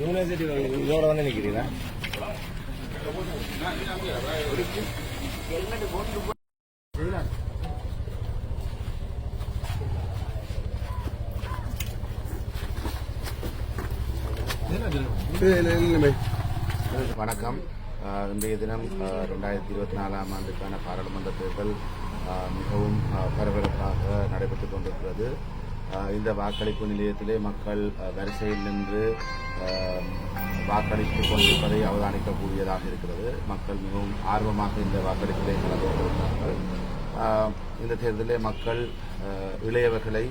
University இதோட வந்து நிற்கிறீங்களா வணக்கம். இன்றைய தினம் ரெண்டாயிரத்தி இருபத்தி நாலாம் ஆண்டுக்கான பாராளுமன்ற தேர்தல் மிகவும் பரபரப்பாக நடைபெற்றுக் கொண்டிருக்கிறது. இந்த வாக்களிப்பு நிலையத்திலே மக்கள் வரிசையில் நின்று அஹ், வாக்களித்துக் கொண்டிருப்பதை அவதானிக்கக்கூடியதாக இருக்கிறது. மக்கள் மிகவும் ஆர்வமாக இந்த வாக்களிப்பிலே கலந்து கொண்டிருக்கிறார்கள். இந்த தேர்தலிலே மக்கள் இளையவர்களை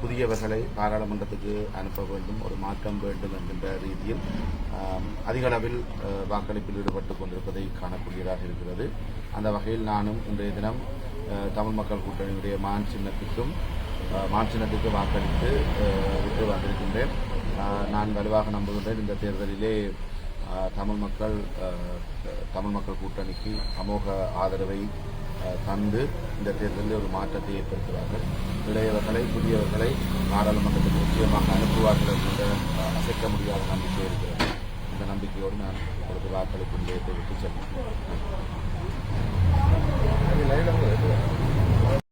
புதியவர்களை பாராளுமன்றத்துக்கு அனுப்ப வேண்டும் ஒரு மாற்றம் வேண்டும் என்கின்ற ரீதியில் அதிக அளவில் வாக்களிப்பில் ஈடுபட்டு கொண்டிருப்பதை காணக்கூடியதாக இருக்கிறது. அந்த வகையில் நானும் இன்றைய தினம் தமிழ் மக்கள் கூட்டணியுடைய மான் சின்னத்துக்கும் மான் சின்னத்துக்கு வாக்களித்து விட்டு வந்திருக்கின்றேன். நான் வலுவாக நம்புகின்றேன். இந்த தேர்தலிலே தமிழ் மக்கள் தமிழ் மக்கள் கூட்டணிக்கு அமோக ஆதரவை தந்து இந்த தேர்தலில் ஒரு மாற்றத்தை ஏற்படுத்துவார்கள். இளையவர்களை புதியவர்களை நாடாளுமன்றத்துக்கு முக்கியமாக அனுப்புவார்கள் என்ற அசைக்க முடியாத நம்பிக்கை இருக்கிறது. இந்த நம்பிக்கையோடு நான் உங்களுக்கு வாக்களிக்கும் நிலையத்தை விட்டு